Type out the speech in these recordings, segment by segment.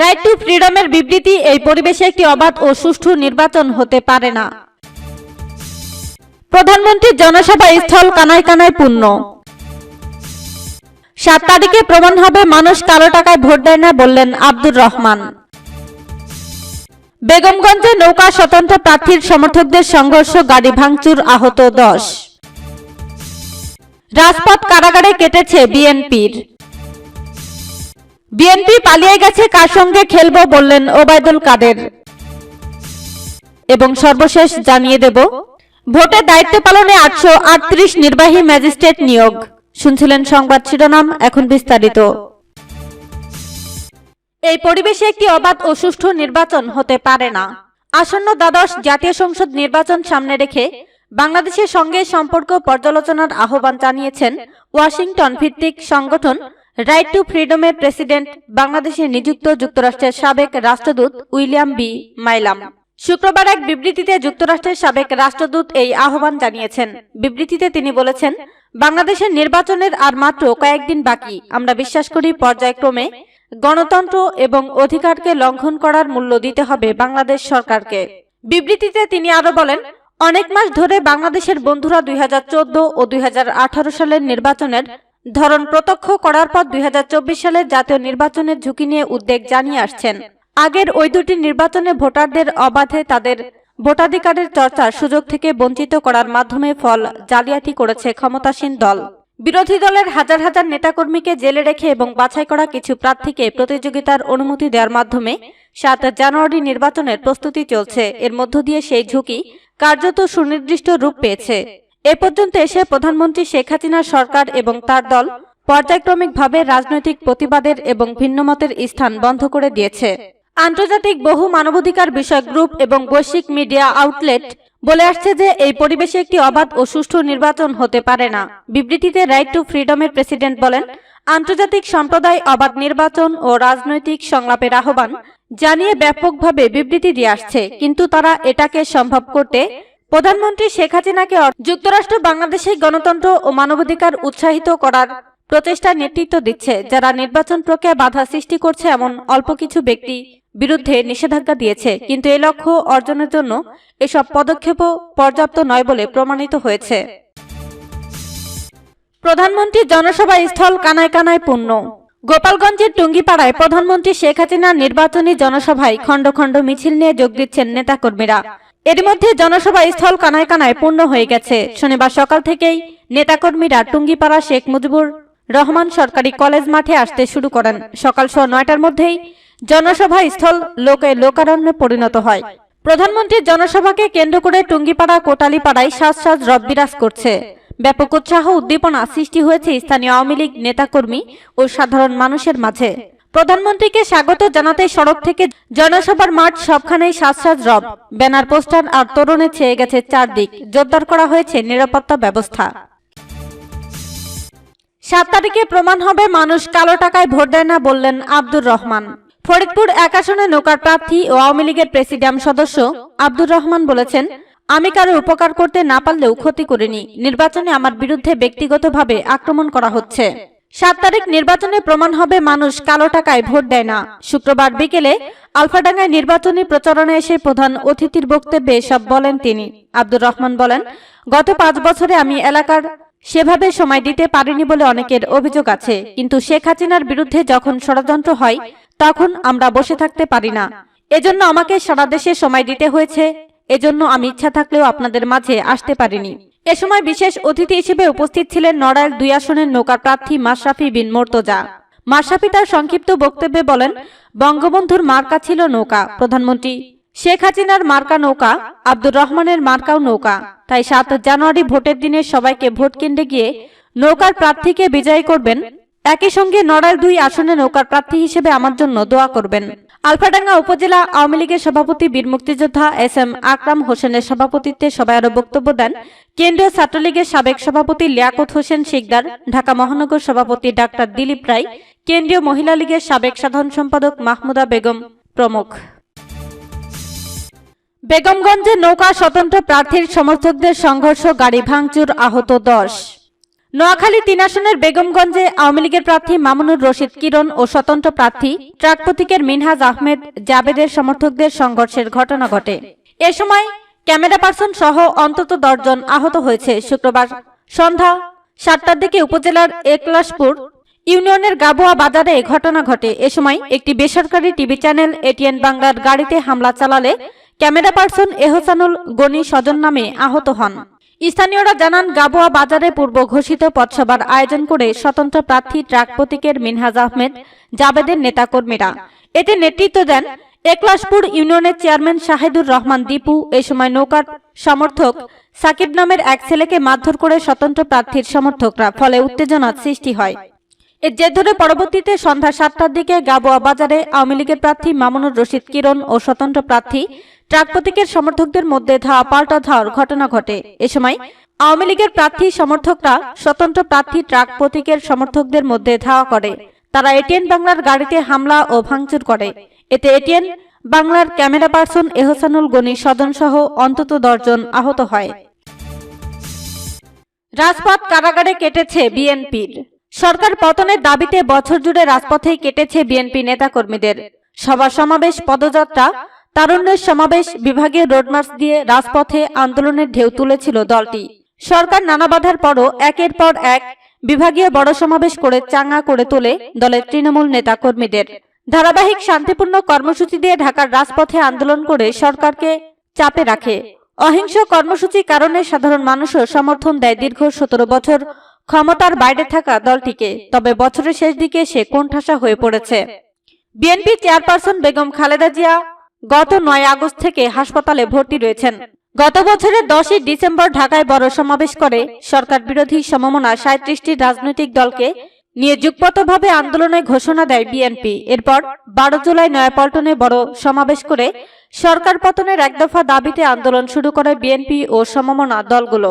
Right two ফ্রিডমের বিবৃতি, এই পরিবেশে একটি অবাধ ও সুষ্ঠু নির্বাচন হতে পারে না। প্রধানমন্ত্রীর জনসভা স্থল কানায় কানায় পূর্ণ। সাত তারিখে প্রমাণ হবে, মানুষ কালো টাকায় ভোট দেয় না বললেন আব্দুর রহমান। বেগমগঞ্জে নৌকা স্বতন্ত্র প্রার্থীর সমর্থকদের সংঘর্ষ, গাড়ি ভাঙচুর আহত দশ। রাজপথ কারাগারে কেটেছে বিএনপির। বিএনপি পালিয়ে গেছে কার সঙ্গে খেলব বললেন ওবায়দুল কাদের। এবং সর্বশেষ জানিয়ে দেব, ভোটে দায়িত্ব পালনে আটশো আটত্রিশ নির্বাহী ম্যাজিস্ট্রেট নিয়োগ। শুনছিলেন সংবাদ শিরোনাম, এখন বিস্তারিত। এই পরিবেশে একটি অবাধ ও সুষ্ঠু নির্বাচন হতে পারে না। আসন্ন দ্বাদশ জাতীয় সংসদ নির্বাচন সামনে রেখে বাংলাদেশের সঙ্গে সম্পর্ক পর্যালোচনার আহ্বান জানিয়েছেন ওয়াশিংটন ভিত্তিক সংগঠন রাইট টু ফ্রিডমের প্রেসিডেন্ট বাংলাদেশে নিযুক্ত যুক্তরাষ্ট্রের সাবেক রাষ্ট্রদূত উইলিয়াম বি. মাইলাম। শুক্রবার এক বিবৃতিতে যুক্তরাষ্ট্রের সাবেক রাষ্ট্রদূত এই আহ্বান জানিয়েছেন। বিবৃতিতে তিনি বলেছেন, বাংলাদেশের নির্বাচনের আর মাত্র কয়েকদিন বাকি। আমরা বিশ্বাস করি পর্যায়ক্রমে গণতন্ত্র এবং অধিকারকে লঙ্ঘন করার মূল্য দিতে হবে বাংলাদেশ সরকারকে। বিবৃতিতে তিনি আরও বলেন, অনেক মাস ধরে বাংলাদেশের বন্ধুরা দুই হাজার চোদ্দ ও দুই হাজার আঠারো সালের নির্বাচনের ধরন প্রত্যক্ষ করার পর দুই সালের জাতীয় নির্বাচনের ঝুঁকি নিয়ে উদ্বেগ জানিয়ে আসছেন। আগের ওই দুটি নির্বাচনে ভোটারদের অবাধে তাদের ভোটাধিকারের চর্চার সুযোগ থেকে বঞ্চিত করার মাধ্যমে ফল জালিয়াতি করেছে ক্ষমতাসীন দল। বিরোধী দলের হাজার হাজার নেতাকর্মীকে জেলে রেখে এবং বাছাই করা কিছু প্রার্থীকে প্রতিযোগিতার অনুমতি দেওয়ার মাধ্যমে সাত জানুয়ারি নির্বাচনের প্রস্তুতি চলছে। এর মধ্য দিয়ে সেই ঝুঁকি কার্যত সুনির্দিষ্ট রূপ পেয়েছে। এ পর্যন্ত এসে প্রধানমন্ত্রী শেখ হাসিনার সরকার এবং তার দল পর্যায়ক্রমিকভাবে রাজনৈতিক প্রতিবাদের এবং ভিন্নমতের স্থান বন্ধ করে দিয়েছে। আন্তর্জাতিক বহু মানবাধিকার বিষয়ক গ্রুপ এবং বৈশ্বিক মিডিয়া আউটলেট বলে আসছে যে এই পরিবেশে একটি অবাধ ও সুষ্ঠু নির্বাচন হতে পারে না। বিবৃতিতে রাইট টু ফ্রিডমের প্রেসিডেন্ট বলেন, আন্তর্জাতিক সম্প্রদায় অবাধ নির্বাচন ও রাজনৈতিক সংলাপের আহ্বান জানিয়ে ব্যাপকভাবে বিবৃতি দিয়ে আসছে, কিন্তু তারা এটাকে সম্ভব করতে প্রধানমন্ত্রী শেখ হাসিনাকে যুক্তরাষ্ট্র বাংলাদেশে গণতন্ত্র ও মানবাধিকার উৎসাহিত করার প্রচেষ্টার নেতৃত্ব দিচ্ছে, যারা নির্বাচন প্রক্রিয়া বাধা সৃষ্টি করছে এমন অল্প কিছু ব্যক্তি বিরুদ্ধে নিষেধাজ্ঞা দিয়েছে। কিন্তু এই লক্ষ্য অর্জনের জন্য এসব পদক্ষেপও পর্যাপ্ত নয় বলে প্রমাণিত হয়েছে। প্রধানমন্ত্রী জনসভা স্থল কানায় কানায় পূর্ণ। গোপালগঞ্জের টুঙ্গিপাড়ায় প্রধানমন্ত্রী শেখ হাসিনার নির্বাচনী জনসভায় খণ্ড খণ্ড মিছিল নিয়ে যোগ দিচ্ছেন নেতাকর্মীরা। এর মধ্যে জনসভা স্থল কানায় কানায় পূর্ণ হয়ে গেছে। শনিবার সকাল থেকেই নেতাকর্মীরা টুঙ্গিপাড়া শেখ মুজিবুর রহমান সরকারি কলেজ মাঠে আসতে শুরু করেন। সকাল ছ নয়টার মধ্যেই জনসভা স্থল লোকে লোকারণ্যে পরিণত হয়। প্রধানমন্ত্রীর জনসভাকে কেন্দ্র করে টুঙ্গিপাড়া কোটালীপাড়ায় সাজ সাজ রব বিরাজ করছে। ব্যাপক উৎসাহ উদ্দীপনা সৃষ্টি হয়েছে স্থানীয় আওয়ামী লীগ নেতাকর্মী ও সাধারণ মানুষের মাঝে। প্রধানমন্ত্রীকে স্বাগত জানাতে সড়ক থেকে জনসভার মাঠ সবখানেই সাজ সাজ রব। ব্যানার পোস্টার আর তরুণে ছেয়ে গেছে চারদিক। জোরদার করা হয়েছে নিরাপত্তা ব্যবস্থা। সাত তারিখে প্রমাণ হবে মানুষ কালো টাকায় ভোট দেয় না বললেন আব্দুর রহমান। ফরিদপুর এক আসনে নৌকার প্রার্থী ও আওয়ামী লীগের প্রেসিডিয়াম সদস্য আব্দুর রহমান বলেছেন, আমি কারও উপকার করতে না পারলেও ক্ষতি করিনি। নির্বাচনে আমার বিরুদ্ধে ব্যক্তিগতভাবে আক্রমণ করা হচ্ছে। সাত তারিখ নির্বাচনে প্রমাণ হবে, মানুষ কালো টাকায় ভোট দেয় না। শুক্রবার বিকেলে আলফাডাঙ্গায় নির্বাচনী প্রচারণে এসে প্রধান অতিথির বক্তব্যে সব বলেন তিনি। আব্দুর রহমান বলেন, গত পাঁচ বছরে আমি এলাকার সেভাবে সময় দিতে পারিনি বলে অনেকের অভিযোগ আছে। কিন্তু শেখ হাসিনার বিরুদ্ধে যখন ষড়যন্ত্র হয়, তখন আমরা বসে থাকতে পারি না। এজন্য আমাকে সারা দেশে সময় দিতে হয়েছে। এজন্য আমি ইচ্ছা থাকলেও আপনাদের মাঝে আসতে পারিনি। এ সময় বিশেষ অতিথি হিসেবে উপস্থিত ছিলেন নড়াইল দুই আসনের নৌকার প্রার্থী মাশরাফি বিন মোর্তজা। মাশরাফি তার সংক্ষিপ্ত বক্তব্যে বলেন, বঙ্গবন্ধুর মার্কা ছিল নৌকা, প্রধানমন্ত্রী শেখ হাসিনার মার্কা নৌকা, আব্দুর রহমানের মার্কাও নৌকা। তাই সাত জানুয়ারি ভোটের দিনে সবাইকে ভোট কেন্দ্রে গিয়ে নৌকার প্রার্থীকে বিজয়ী করবেন একই সঙ্গে নড়াইল দুই আসনে নৌকার প্রার্থী হিসেবে আমার জন্য দোয়া করবেন। আলফাডাঙ্গা উপজেলা আওয়ামী লীগের সভাপতি বীর মুক্তিযোদ্ধা এস এম আকরাম হোসেনের সভাপতিত্বে সবাই আরও বক্তব্য দেন কেন্দ্রীয় ছাত্রলীগের সাবেক সভাপতি লিয়াকত হোসেন শিকদার, ঢাকা মহানগর সভাপতি ডাক্তার দিলীপ রায়, কেন্দ্রীয় মহিলা লীগের সাবেক সাধারণ সম্পাদক মাহমুদা বেগম প্রমুখ। বেগমগঞ্জে নৌকা স্বতন্ত্র প্রার্থীর সমর্থকদের সংঘর্ষ, গাড়ি ভাঙচুর, আহত দশ। নোয়াখালী তিন আসনের বেগমগঞ্জে আওয়ামী লীগের প্রার্থী মামুনুর রশিদ কিরণ ও স্বতন্ত্র প্রার্থী ট্রাক প্রতীকের মিনহাজ আহমেদ জাবেদের সমর্থকদের সংঘর্ষের ঘটনা ঘটে। এ সময় ক্যামেরা পার্সন সহ অন্তত দশজন আহত হয়েছে শুক্রবার সন্ধ্যা সাতটার দিকে উপজেলার একলাশপুর ইউনিয়নের গাবুয়া বাজারে ঘটনা ঘটে। এ সময় একটি বেসরকারি টিভি চ্যানেল এটিএন বাংলার গাড়িতে হামলা চালালে ক্যামেরা পার্সন এহসানুল গনি স্বজন নামে আহত হন। স্থানীয়রা জানান, গাবুয়া বাজারে পূর্ব ঘোষিত পথসভার আয়োজন করে স্বতন্ত্র প্রার্থী ট্রাক প্রতীকের মিনহাজ আহমেদ, জাবেদের নেতাকর্মীরা। এতে নেতৃত্ব দেন একলাশপুর ইউনিয়নের চেয়ারম্যান শাহিদুর রহমান দীপু, এ সময় নৌকার সমর্থক সাকিব নামের এক ছেলেকে মারধর করে স্বতন্ত্র প্রার্থীর সমর্থকরা, ফলে উত্তেজনার সৃষ্টি হয়। এর জের ধরে পরবর্তীতে সন্ধ্যা সাতটার দিকে গাবোয়া বাজারে আওয়ামী লীগের প্রার্থী মামুনুর রশিদ কিরণ ও স্বতন্ত্র প্রার্থী ট্রাক প্রতীকের সমর্থকদের মধ্যে ধাওয়া পাল্টা ধাওয়ার ঘটনা ঘটে। এ সময় আওয়ামী লীগের প্রার্থী সমর্থকরা স্বতন্ত্র প্রার্থী ট্রাক প্রতীকের সমর্থকদের মধ্যে ধাওয়া করে। তারা এটিএন বাংলার গাড়িতে হামলা ও ভাঙচুর করে। এতে এটিএন বাংলার ক্যামেরা পার্সন এহসানুল গনি স্বজন সহ অন্তত দশজন আহত হয়। রাজপথ কারাগারে কেটেছে বিএনপির। সরকার পতনের দাবিতে বছর জুড়ে রাজপথেই কেটেছে বিএনপি নেতাকর্মীদের। সভা সমাবেশ, পদযাত্রা তারুণ্যের সমাবেশ বিভাগীয় রোডমার্চ দিয়ে রাজপথে আন্দোলনের ঢেউ তুলেছিল দলটি। সরকার নানা বাধার পরও একের পর এক বিভাগীয় বড় সমাবেশ করে চাঙ্গা করে তোলে দলের তৃণমূল নেতাকর্মীদের। ধারাবাহিক শান্তিপূর্ণ কর্মসূচি দিয়ে ঢাকার রাজপথে আন্দোলন করে সরকারকে চাপে রাখে। অহিংস কর্মসূচি কারণে সাধারণ মানুষও সমর্থন দেয় দীর্ঘ সতেরো বছর ক্ষমতার বাইরে থাকা দলটিকে, তবে বছরের শেষ দিকে সে কোণঠাসা হয়ে পড়েছে। বিএনপি চেয়ারপারসন বেগম খালেদা জিয়া গত নয় আগস্ট থেকে হাসপাতালে ভর্তি রয়েছেন। গত বছরের দশই ডিসেম্বর ঢাকায় বড় সমাবেশ করে সরকার বিরোধী সমমনা সাঁত্রিশটি রাজনৈতিক দলকে নিয়ে যুগপতভাবে আন্দোলনে ঘোষণা দেয় বিএনপি। এরপর বারো জুলাই নয়াপল্টনে বড় সমাবেশ করে সরকার পতনের এক দফা দাবিতে আন্দোলন শুরু করে বিএনপি ও সমমনা দলগুলো।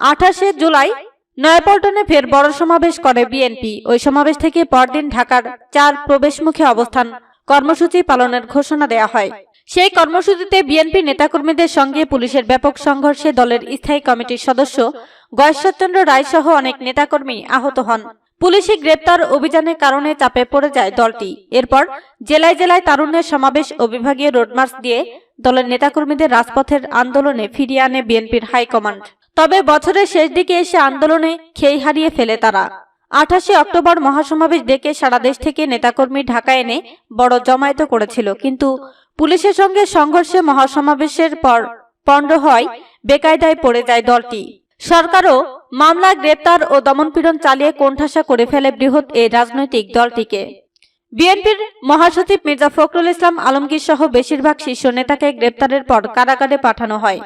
আঠাশে জুলাই নয়াপল্টনে ফের বড় সমাবেশ করে বিএনপি। ওই সমাবেশ থেকে পরদিন ঢাকার চার প্রবেশমুখী অবস্থান কর্মসূচি পালনের ঘোষণা দেয়া হয়। সেই কর্মসূচিতে বিএনপি নেতাকর্মীদের সঙ্গে পুলিশের ব্যাপক সংঘর্ষে দলের স্থায়ী কমিটির সদস্য গয়েশ্বরচন্দ্র রায় সহ অনেক নেতাকর্মী আহত হন। পুলিশি গ্রেপ্তার অভিযানের কারণে চাপে পড়ে যায় দলটি। এরপর জেলায় জেলায় তারুণ্যের সমাবেশ ও বিভাগীয় রোডমার্চ দিয়ে দলের নেতাকর্মীদের রাজপথের আন্দোলনে ফিরিয়ে আনে বিএনপির হাইকমান্ড তবে বছরের শেষ দিকে এসে আন্দোলনে খেই হারিয়ে ফেলে তারা। আঠাশে অক্টোবর মহাসমাবেশ ডেকে সারা দেশ থেকে নেতাকর্মী ঢাকা এনে বড় জমায়েত করেছিল। কিন্তু পুলিশের সঙ্গে সংঘর্ষে মহাসমাবেশের পর পণ্ড হয় বেকায়দায় পড়ে যায় দলটি। সরকারও মামলা, গ্রেপ্তার ও দমনপীড়ন চালিয়ে কোণঠাসা করে ফেলে বৃহৎ এই রাজনৈতিক দলটিকে। বিএনপির মহাসচিব মির্জা ফখরুল ইসলাম আলমগীর সহ বেশিরভাগ শীর্ষ নেতাকে গ্রেপ্তারের পর কারাগারে পাঠানো হয়।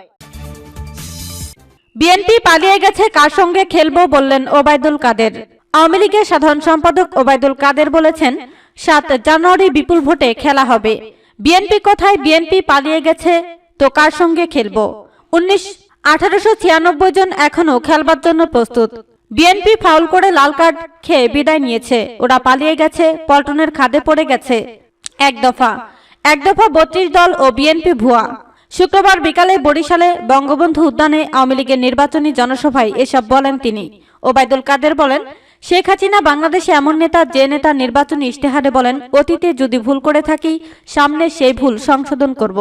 বিএনপি পালিয়ে গেছে কার সঙ্গে খেলব বললেন ওবায়দুল কাদের। আওয়ামী লীগের সাধারণ সম্পাদক ওবায়দুল কাদের বলেছেন, সাত জানুয়ারি বিপুল ভোটে খেলা হবে। বিএনপি কোথায় বিএনপি পালিয়ে গেছে? তো কার সঙ্গে খেলব? উনিশ, আঠারোশো ছিয়ানব্বই জন এখনও খেলবার জন্য প্রস্তুত। বিএনপি ফাউল করে লাল কার্ড খেয়ে বিদায় নিয়েছে। ওরা পালিয়ে গেছে, পল্টনের খাদে পড়ে গেছে। এক দফা। এক দফা বত্রিশ দল ও বিএনপি ভুয়া। শুক্রবার বিকালে বরিশালে বঙ্গবন্ধু উদ্যানে আওয়ামী লীগের নির্বাচনী জনসভায় এসব বলেন তিনি। ওবায়দুল কাদের বলেন শেখ হাসিনা বাংলাদেশে এমন নেতা যে নেতা নির্বাচনী ইশতেহারে বলেন, অতীতে যদি ভুল করে থাকি, সামনে সেই ভুল সংশোধন করব।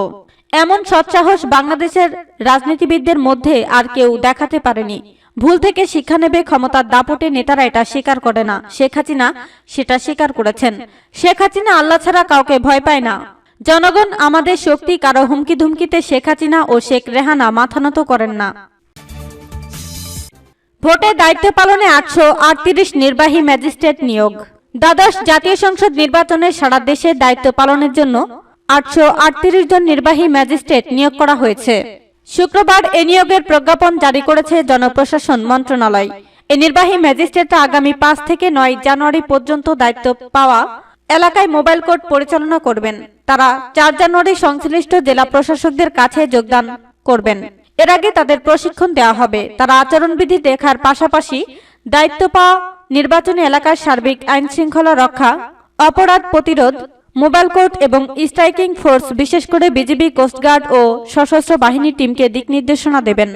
এমন সৎসাহস বাংলাদেশের রাজনীতিবিদদের মধ্যে আর কেউ দেখাতে পারেনি। ভুল থেকে শিক্ষা নেবে ক্ষমতার দাপটে নেতারা এটা স্বীকার করে না। শেখ হাসিনা সেটা স্বীকার করেছেন। শেখ হাসিনা আল্লাহ ছাড়া কাউকে ভয় পায় না। জনগণ আমাদের শক্তি কারও হুমকি ধুমকিতে শেখ হাসিনা ও শেখ রেহানা মাথা নত করেন না। ভোটে দায়িত্ব পালনে আটশো আটত্রিশ নির্বাহী ম্যাজিস্ট্রেট নিয়োগ। দ্বাদশ জাতীয় সংসদ নির্বাচনে সারা দেশে দায়িত্ব পালনের জন্য আটশো আটত্রিশ জন নির্বাহী ম্যাজিস্ট্রেট নিয়োগ করা হয়েছে। শুক্রবার এ নিয়োগের প্রজ্ঞাপন জারি করেছে জনপ্রশাসন মন্ত্রণালয়। এই নির্বাহী ম্যাজিস্ট্রেটরা আগামী পাঁচ থেকে নয় জানুয়ারি পর্যন্ত দায়িত্ব পাওয়া এলাকায় মোবাইল কোর্ট পরিচালনা করবেন। তারা চার জানুয়ারি সংশ্লিষ্ট জেলা প্রশাসকদের কাছে যোগদান করবেন। এর আগে তাদের প্রশিক্ষণ দেওয়া হবে। তারা আচরণবিধি দেখার পাশাপাশি দায়িত্ব পাওয়া, নির্বাচনী এলাকার সার্বিক আইন শৃঙ্খলা রক্ষা, অপরাধ প্রতিরোধ, মোবাইল কোর্ট এবং স্ট্রাইকিং ফোর্স, বিশেষ করে বিজিবি কোস্টগার্ড ও সশস্ত্র বাহিনী টিমকে দিক নির্দেশনা দেবেন।